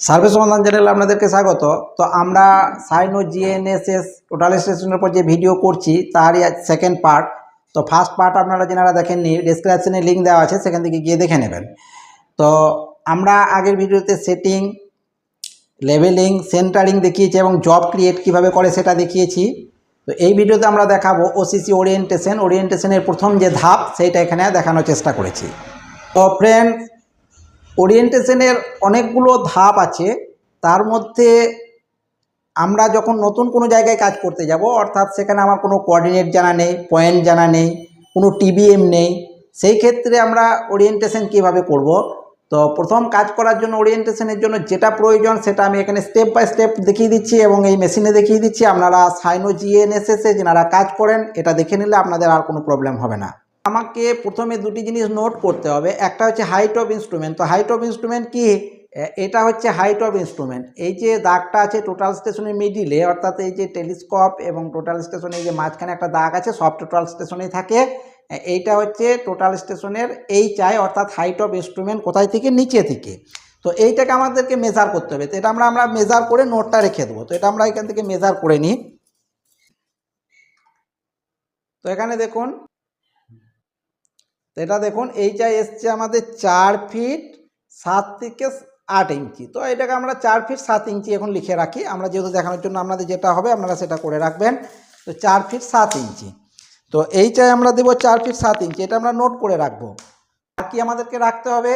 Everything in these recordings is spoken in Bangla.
সার্ভিস সমাধান চ্যানেলে আপনাদেরকে স্বাগত। তো আমরা সাইনো জিএনএসএস টোটাল স্টেশনের উপর যে ভিডিও করছি, তারই সেকেন্ড পার্ট তো ফার্স্ট পার্ট আপনারা যেনারা দেখেননি ডিসক্রিপশনে লিঙ্ক দেওয়া আছে, সেখান থেকে গিয়ে দেখে নেবেন। তো আমরা আগের ভিডিওতে সেটিং লেভেলিং সেন্টারিং দেখিয়েছি এবং জব ক্রিয়েট কীভাবে করে সেটা দেখিয়েছি। তো এই ভিডিওতে আমরা দেখাবো ওসিসি ওরিয়েন্টেশন ওরিয়েন্টেশনের প্রথম যে ধাপ, সেইটা এখানে দেখানোর চেষ্টা করেছি। তো ফ্রেন্ডস ওরিয়েন্টেশনের অনেকগুলো ধাপ আছে। তার মধ্যে আমরা যখন নতুন কোনো জায়গায় কাজ করতে যাব, অর্থাৎ সেখানে আমার কোনো কোঅর্ডিনেট জানা নেই পয়েন্ট জানা নেই, কোনো টিবিএম নেই, সেই ক্ষেত্রে আমরা ওরিয়েন্টেশন কীভাবে করব? তো প্রথম কাজ করার জন্য ওরিয়েন্টেশনের জন্য যেটা প্রয়োজন সেটা আমি এখানে স্টেপ বাই স্টেপ দেখিয়ে দিচ্ছি এবং এই মেশিনে দেখিয়ে দিচ্ছি। আপনারা সাইনো জিএনএসএসে যেনারা কাজ করেন, এটা দেখে নিলে আপনাদের আর কোনো প্রবলেম হবে না। আমাকে প্রথমে দুটি জিনিস নোট করতে হবে। একটা হচ্ছে হাইট অফ ইনস্ট্রুমেন্ট তো হাইট অফ ইনস্ট্রুমেন্ট কি? এটা হচ্ছে হাইট অফ ইনস্ট্রুমেন্ট এই যে দাগটা আছে টোটাল স্টেশনের মিডিলে অর্থাৎ এই যে টেলিস্কোপ এবং টোটাল স্টেশনে এই যে মাঝখানে একটা দাগ আছে, সব টোটাল স্টেশনেই থাকে। এইটা হচ্ছে টোটাল স্টেশনের এই চাই অর্থাৎ হাইট অফ ইনস্ট্রুমেন্ট কোথায় থেকে? নিচে থেকে। তো এইটাকে আমাদেরকে মেজার করতে হবে। তো এটা আমরা আমরা মেজার করে নোটটা রেখে দেবো। তো এটা আমরা এখান থেকে মেজার করে নিই। তো এখানে দেখুন তো এটা দেখুন, এইটা এসছে আমাদের চার ফিট সাত থেকে আট ইঞ্চি। তো এটাকে আমরা চার ফিট সাত ইঞ্চি এখন লিখে রাখি। আমরা যেহেতু দেখানোর জন্য আপনাদের যেটা হবে, আপনারা সেটা করে রাখবেন। তো চার ফিট সাত ইঞ্চি। তো এইটাই আমরা দেবো চার ফিট সাত ইঞ্চি। এটা আমরা নোট করে রাখব। আর কি আমাদেরকে রাখতে হবে?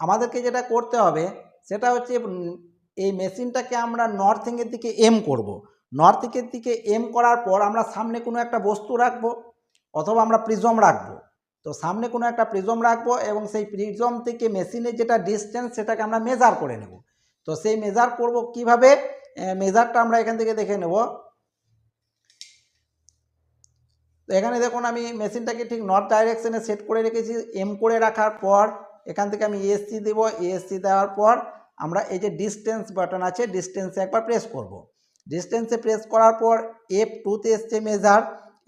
আমাদেরকে যেটা করতে হবে, সেটা হচ্ছে এই মেশিনটাকে আমরা নর্থিংয়ের দিকে এম করব। নর্থিংয়ের দিকে এম করার পর আমরা সামনে কোনো একটা বস্তু রাখব, অথবা আমরা প্রিজম রাখব। তো সামনে কোনো একটা প্রিজম রাখব এবং সেই প্রিজম থেকে মেশিনের যেটা ডিস্টেন্স সেটাকে আমরা মেজার করে নেব। তো সেই মেজার করব কীভাবে? মেজারটা আমরা এখান থেকে দেখে নেব। তো এখানে দেখুন আমি মেশিনটাকে ঠিক নর্থ ডাইরেকশনে সেট করে রেখেছি এম করে রাখার পর এখান থেকে আমি এসসি দেব। এসসি দেওয়ার পর আমরা এই যে ডিস্টেন্স বাটন আছে ডিস্টেন্সে একবার প্রেস করব। ডিস্টেন্সে প্রেস করার পর এফ টুতে এসছে মেজার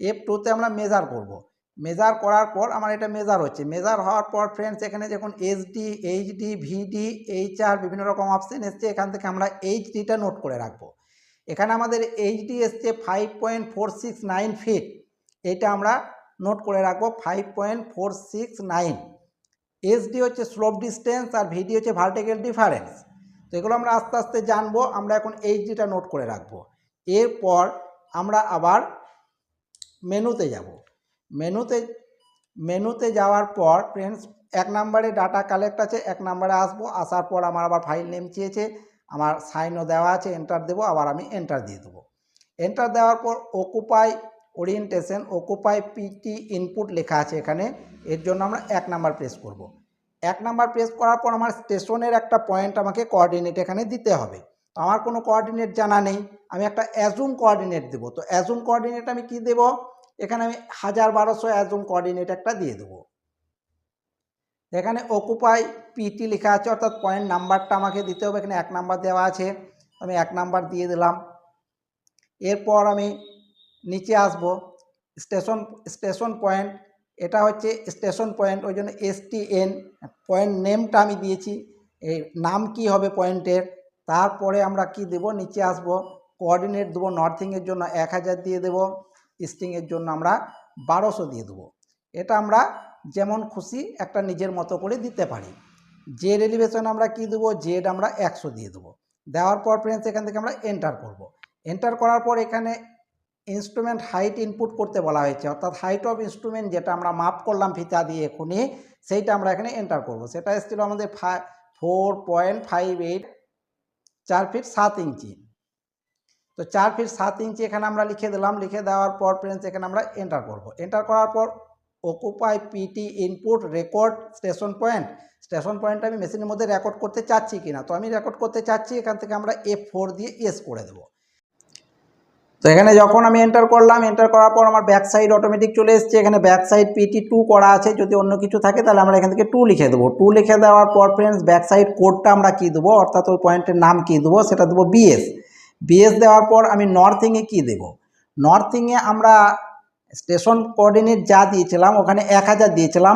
এফ টুতে আমরা মেজার করব। মেজার করার পর আমার এটা মেজার হচ্ছে। মেজার হওয়ার পর ফ্রেন্ডস এখানে যখন এইচডি এইচডি ভিডি এইচ আর বিভিন্ন রকম অপশান এসছে। এখান থেকে আমরা এইচডিটা নোট করে রাখব। এখানে আমাদের এইচডি এসছে five point four six nine feet এটা আমরা নোট করে রাখব five point four six nine SD হচ্ছে স্লোপ ডিস্টেন্স আর ভিডি হচ্ছে ভার্টিক্যাল ডিফারেন্স তো এগুলো আমরা আস্তে আস্তে জানব, আমরা এখন এইচডিটা নোট করে রাখব। এরপর আমরা আবার মেনুতে যাব। মেনুতে মেনুতে যাওয়ার পর ফ্রেন্ডস এক নম্বরে ডাটা কালেক্ট আছে, এক নম্বরে আসব, আসার পর আমার আবার ফাইল নেম চেয়েছে, আমার সাইনও দেওয়া আছে এন্টার দেবো, আবার আমি এন্টার দিয়ে দেবো। এন্টার দেওয়ার পর occupy orientation occupy PT input লেখা আছে এখানে, এর জন্য আমরা এক নাম্বার প্রেস করব। এক নাম্বার প্রেস করার পর আমার স্টেশনের একটা পয়েন্ট আমাকে কোঅর্ডিনেট এখানে দিতে হবে। তো আমার কোনো কোঅর্ডিনেট জানা নেই, আমি একটা অ্যাজুম কোঅর্ডিনেট দেবো। তো অ্যাজুম কোঅর্ডিনেট আমি কি দেবো? এখানে আমি হাজার বারোশো অ্যাজুম কোঅর্ডিনেট একটা দিয়ে দেবো। এখানে অকুপাই পিটি লেখা আছে, অর্থাৎ পয়েন্ট নাম্বারটা আমাকে দিতে হবে। এখানে এক নাম্বার দেওয়া আছে, আমি এক নাম্বার দিয়ে দিলাম। এরপর আমি নিচে আসব স্টেশন স্টেশন পয়েন্ট এটা হচ্ছে স্টেশন পয়েন্ট ওই জন্য এসটিএন পয়েন্ট নেমটা আমি দিয়েছি, এই নাম কি হবে পয়েন্টের তারপরে আমরা কি দেব? নিচে আসব কোঅর্ডিনেট দেবো নর্থিংয়ের জন্য এক হাজার দিয়ে দেবো। ইস্টিংয়ের জন্য আমরা বারোশো দিয়ে দেবো। এটা আমরা যেমন খুশি একটা নিজের মতো করে দিতে পারি। জেড এলিভেশন আমরা কি দেবো? জেড আমরা একশো দিয়ে দেবো। দেওয়ার পর ফ্রেন্ডস এখান থেকে আমরা এন্টার করব। এন্টার করার পর এখানে ইনস্ট্রুমেন্ট হাইট ইনপুট করতে বলা হয়েছে। অর্থাৎ হাইট অফ ইনস্ট্রুমেন্ট যেটা আমরা মাপ করলাম ফিতা দিয়ে এখনই, সেইটা আমরা এখানে এন্টার করব। সেটা এসেছিল আমাদের ফোর পয়েন্ট ফাইভ এইট চার ফিট সাত ইঞ্চি। তো চার ফিট সাত ইঞ্চি এখানে আমরা লিখে দিলাম, লিখে দেওয়ার পর ফ্রেন্ডস এখানে আমরা এন্টার করব। এন্টার করার পর occupy PT input record station point station point আমি মেশিনের মধ্যে রেকর্ড করতে চাচ্ছি কিনা? তো আমি রেকর্ড করতে চাচ্ছি, এখান থেকে আমরা এফ ফোর দিয়ে এস করে দেবো। তো এখানে যখন আমি এন্টার করলাম এন্টার করার পর আমার ব্যাক সাইড অটোমেটিক চলে এসছে। এখানে ব্যাক সাইড পিটি টু করা আছে, যদি অন্য কিছু থাকে তাহলে আমরা এখান থেকে টু লিখে দেবো। টু লিখে দেওয়ার পর ফ্রেন্ডস ব্যাক সাইড কোডটা আমরা কী দেবো? অর্থাৎ ওই পয়েন্টের নাম কী দেবো? সেটা দেবো বিএস বিএস দেওয়ার পর আমি নর্থিংয়ে কী দেবো? নর্থিংয়ে আমরা স্টেশন কোঅর্ডিনেট যা দিয়েছিলাম, ওখানে এক হাজার দিয়েছিলাম,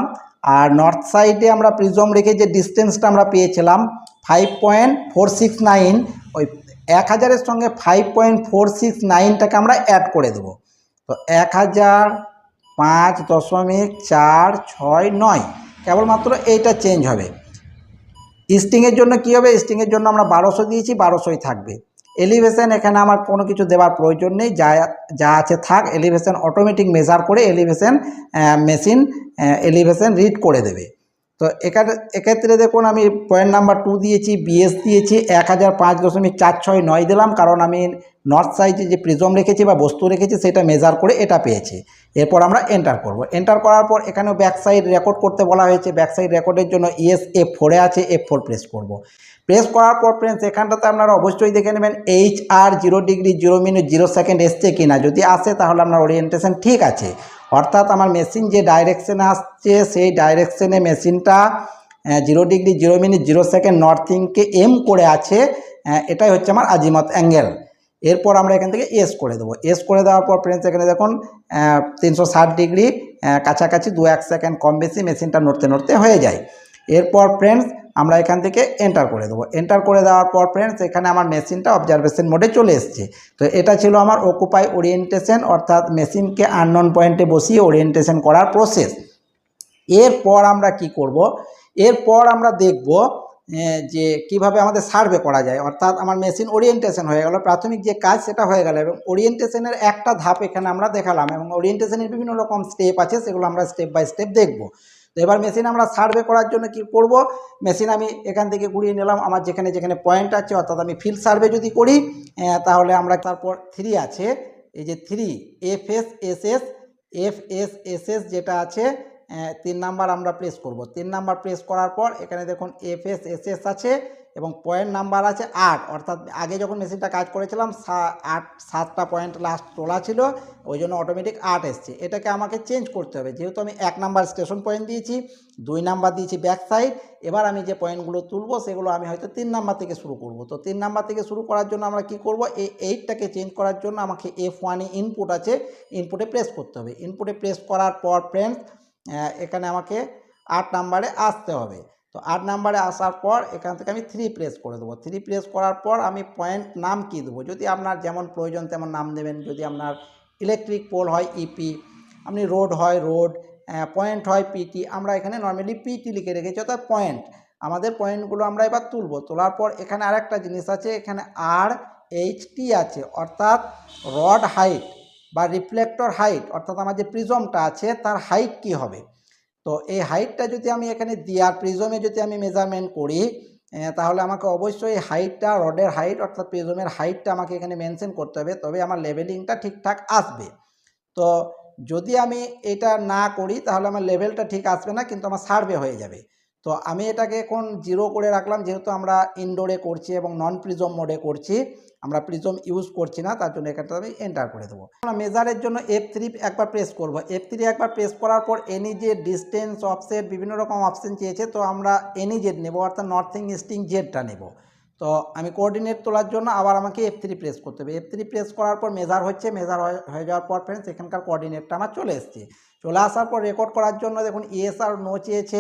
আর নর্থ সাইডে আমরা প্রিজম রেখে যে ডিস্টেন্সটা আমরা পেয়েছিলাম five point four six nine ওই এক হাজারের সঙ্গে ফাইভ পয়েন্ট ফোর সিক্স নাইনটাকে আমরা অ্যাড করে দেবো। তো এক হাজার পাঁচ দশমিক চার ছয় নয়, কেবলমাত্র এইটা চেঞ্জ হবে। স্টিংয়ের জন্য কী হবে? স্টিংয়ের জন্য আমরা বারোশো দিয়েছি, বারোশোই থাকবে। এলিভেশন এখানে আমার কোনো কিছু দেওয়ার প্রয়োজন নেই, যা যা আছে থাক এলিভেশন অটোমেটিক মেজার করে এলিভেশন মেশিন এলিভেশন রিড করে দেবে। তো এখানে এক্ষেত্রে দেখুন, আমি পয়েন্ট নাম্বার টু দিয়েছি বিএস দিয়েছি, এক হাজার পাঁচ দশমিক চার ছয় নয় দিলাম, কারণ আমি নর্থ সাইজে যে প্রিজম রেখেছি বা বস্তু রেখেছি, সেটা মেজার করে এটা পেয়েছি। এরপর আমরা এন্টার করব। এন্টার করার পর এখানেও ব্যাক সাইড রেকর্ড করতে বলা হয়েছে। ব্যাক সাইড রেকর্ডের জন্য ইএস এফ ফোরে আছে এফ ফোর প্রেস করব। প্রেস করার পর ফ্রেন্ডস এখানটাতে আপনারা অবশ্যই দেখে নেবেন H R zero degree zero minute zero second এসছে কি না যদি আসে, তাহলে আপনার ওরিয়েন্টেশন ঠিক আছে। অর্থাৎ আমার মেশিন যে ডাইরেকশনে আসছে, সেই ডাইরেকশানে মেশিনটা zero degree zero minute zero second নর্থিংকে aim করে আছে এটাই হচ্ছে আমার আজিমত অ্যাঙ্গেল এরপর আমরা এখান থেকে এস করে দেবো। এস করে দেওয়ার পর ফ্রেন্ডস এখানে দেখুন তিনশো ষাট ডিগ্রি কাছাকাছি দু এক সেকেন্ড কম বেশি মেশিনটা নড়তে নড়তে হয়ে যায়। এরপর ফ্রেন্ডস আমরা এখান থেকে এন্টার করে দেবো। এন্টার করে দেওয়ার পর ফ্রেন্ডস এখানে আমার মেশিনটা অবজারভেশন মোডে চলে এসছে। তো এটা ছিল আমার অকুপাই ওরিয়েন্টেশন অর্থাৎ মেশিনকে আননোন পয়েন্টে বসিয়ে ওরিয়েন্টেশন করার প্রসেস এরপর আমরা কি করব? এরপর আমরা দেখব যে কীভাবে আমাদের সার্ভে করা যায়। অর্থাৎ আমার মেশিন ওরিয়েন্টেশন হয়ে গেল। প্রাথমিক যে কাজ, সেটা হয়ে গেল। এবং ওরিয়েন্টেশনের একটা ধাপ এখানে আমরা দেখালাম। এবং ওরিয়েন্টেশনের বিভিন্ন রকম স্টেপ আছে, সেগুলো আমরা স্টেপ বাই স্টেপ দেখব। তো এবার মেশিন আমরা সার্ভে করার জন্য কি করব? মেশিন আমি এখান থেকে ঘুরিয়ে নিলাম, আমার যেখানে যেখানে পয়েন্ট আছে, অর্থাৎ আমি ফিল্ড সার্ভে যদি করি তাহলে আমরা তারপর থ্রি আছে, এই যে three F S S S F S S S যেটা আছে তিন নাম্বার আমরা প্রেস করব। তিন নাম্বার প্রেস করার পর এখানে দেখুন এফ এস এস এস আছে এবং পয়েন্ট নাম্বার আছে আট। অর্থাৎ আগে যখন মেশিনটা কাজ করেছিলাম আট, সাতটা পয়েন্ট লাস্ট তোলা ছিল, ওই জন্য অটোমেটিক আট এসছে। এটাকে আমাকে চেঞ্জ করতে হবে। যেহেতু আমি এক নাম্বার স্টেশন পয়েন্ট দিয়েছি, দুই নাম্বার দিয়েছি ব্যাক সাইড এবার আমি যে পয়েন্টগুলো তুলবো, সেগুলো আমি হয়তো তিন নাম্বার থেকে শুরু করব। তো তিন নাম্বার থেকে শুরু করার জন্য আমরা কি করব? এই এইটটাকে চেঞ্জ করার জন্য আমাকে এফ ওয়ানে ইনপুট আছে ইনপুটে প্রেস করতে হবে। ইনপুটে প্রেস করার পর ফ্রেন্ডস এখানে আমাকে আট নাম্বারে আসতে হবে। তো আট নাম্বারে আসার পর এখান থেকে আমি থ্রি প্রেস করে দেবো। থ্রি প্রেস করার পর আমি পয়েন্ট নাম কী দেবো? যদি আপনার যেমন প্রয়োজন তেমন নাম দেবেন। যদি আপনার ইলেকট্রিক পোল হয় ইপি আপনি রোড হয় রোড পয়েন্ট হয় পিটি আমরা এখানে নর্মালি পিটি লিখে রেখেছি, অর্থাৎ পয়েন্ট আমাদের পয়েন্টগুলো আমরা এবার তুলবো। তোলার পর এখানে আরেকটা জিনিস আছে, এখানে আর এইচ টি আছে। অর্থাৎ রড হাইট বা রিফ্লেক্টর হাইট অর্থাৎ আমার যে প্রিজমটা আছে, তার হাইট কি হবে? তো এই হাইটটা যদি আমি এখানে দিয়ার প্রিজমে যদি আমি মেজারমেন্ট করি তাহলে আমাকে অবশ্যই হাইটটা রডের হাইট অর্থাৎ প্রিজমের হাইটটা আমাকে এখানে মেনশন করতে হবে, তবে আমার লেভেলিংটা ঠিকঠাক আসবে। তো যদি আমি এটা না করি, তাহলে আমার লেভেলটা ঠিক আসবে না, কিন্তু আমার সার্ভে হয়ে যাবে। তো আমি এটাকে এখন জিরো করে রাখলাম, যেহেতু আমরা ইনডোরে করছি এবং নন প্রিজম মোডে করছি, আমরা প্রিজম ইউজ করছি না, তার জন্য এখানটা আমি এন্টার করে দেবো। আমরা মেজারের জন্য এফ থ্রি একবার প্রেস করব। এফ থ্রি একবার প্রেস করার পর এনি যে ডিস্টেন্স অফসেট বিভিন্ন রকম অপশন চেয়েছে, তো আমরা এনি জেড নেব, অর্থাৎ নর্থিং ইস্টিং জেডটা নেব। তো আমি কোঅর্ডিনেট তোলার জন্য আবার আমাকে এফ থ্রি প্রেস করতে হবে। এফ থ্রি প্রেস করার পর মেজার হচ্ছে মেজার হয়ে যাওয়ার পর ফ্রেন্ডস এখানকার কোঅর্ডিনেটটা আমার চলে এসছে। চলে আসার পর রেকর্ড করার জন্য দেখুন ইএস আর নো চেয়েছে।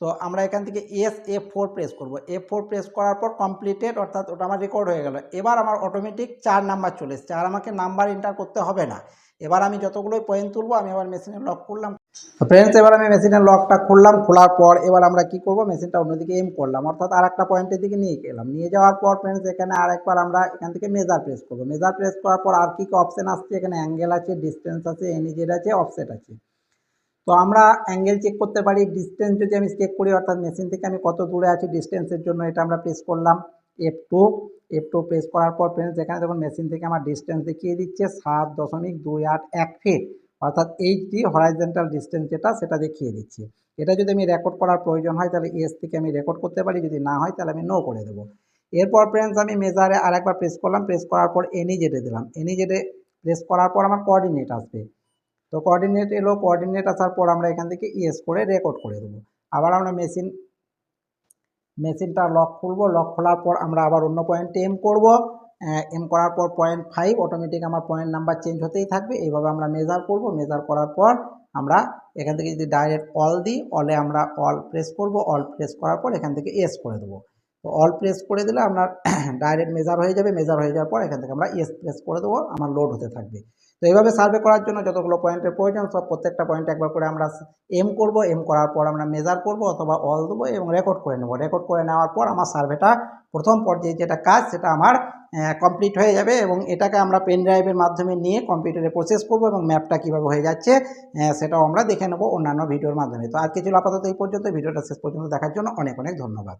তো আমরা এখান থেকে এস এফ ফোর প্রেস করব। এফ ফোর প্রেস করার পর কমপ্লিটেড অর্থাৎ ওটা আমার রেকর্ড হয়ে গেল। এবার আমার অটোমেটিক চার নাম্বার চলে এসছে। আর আমাকে নাম্বার এন্টার করতে হবে না। এবার আমি যতগুলোই পয়েন্ট তুলবো, আমি এবার মেশিনে লক করলাম। ফ্রেন্ডস এবার আমি মেশিনের লকটা খুললাম খোলার পর এবার আমরা কি করব? মেশিনটা অন্যদিকে এম করলাম। অর্থাৎ আর একটা পয়েন্টের দিকে নিয়ে গেলাম। নিয়ে যাওয়ার পর ফ্রেন্ডস এখানে আর একবার আমরা এখান থেকে মেজার প্রেস করব। মেজার প্রেস করার পর আর কি কি অপশন আসছে? এখানে অ্যাঙ্গেল আছে ডিস্টেন্স আছে এনিজেড আছে অফসেট আছে। তো আমরা অ্যাঙ্গেল চেক করতে পারি ডিস্টেন্স যদি আমি চেক করি, অর্থাৎ মেশিন থেকে আমি কত দূরে আছি ডিস্টেন্সের জন্য এটা আমরা প্রেস করলাম F two F two press করার পর ফ্রেন্ডস এখানে যখন মেশিন থেকে আমার ডিস্টেন্স দেখিয়ে দিচ্ছে সাত দশমিক দুই আট এক ফিট অর্থাৎ এইচডি হরাইজেন্টাল ডিস্টেন্স যেটা, সেটা দেখিয়ে দিচ্ছে। এটা যদি আমি রেকর্ড করার প্রয়োজন হয়, তাহলে এস থেকে আমি রেকর্ড করতে পারি, যদি না হয়, তাহলে আমি নো করে দেবো। এরপর ফ্রেন্ডস আমি মেজারে আরেকবার প্রেস করলাম প্রেস করার পর এনি জেডে দিলাম। এনি জেডে প্রেস করার পর আমার কোঅর্ডিনেট আসবে। তো কোঅর্ডিনেট এলো কোঅর্ডিনেট আসার পর আমরা এখান থেকে ইএস করে রেকর্ড করে দেবো। আবার আমরা মেশিন মেশিনটা লক খুলবো লক খোলার পর আমরা আবার অন্য পয়েন্টে এম করব। এম করার পর পয়েন্ট ফাইভ অটোমেটিক আমার পয়েন্ট নাম্বার চেঞ্জ হতেই থাকবে। এইভাবে আমরা মেজার করব। মেজার করার পর আমরা এখান থেকে যদি ডাইরেক্ট অল দিই অলে আমরা অল প্রেস করব। অল প্রেস করার পর এখান থেকে এস করে দেবো। অল প্রেস করে দিলে আপনার ডাইরেক্ট মেজার হয়ে যাবে মেজার হয়ে যাওয়ার পর এখান থেকে আমরা এস প্রেস করে দেবো, আমার লোড হতে থাকবে। তো এইভাবে সার্ভে করার জন্য যতগুলো পয়েন্টের প্রয়োজন, সব প্রত্যেকটা পয়েন্ট একবার করে আমরা এম করব এম করার পর আমরা মেজার করব অথবা অল দেবো এবং রেকর্ড করে নেব। রেকর্ড করে নেওয়ার পর আমার সার্ভেটা প্রথম পর্যায়ে যেটা কাজ, সেটা আমার কমপ্লিট হয়ে যাবে এবং এটাকে আমরা পেন ড্রাইভের মাধ্যমে নিয়ে কম্পিউটারে প্রসেস করব এবং ম্যাপটা কীভাবে হয়ে যাচ্ছে সেটাও আমরা দেখে নেব অন্যান্য ভিডিওর মাধ্যমে। তো আজকে ছিল আপাতত এই পর্যন্ত, ভিডিওটা শেষ পর্যন্ত দেখার জন্য অনেক অনেক ধন্যবাদ।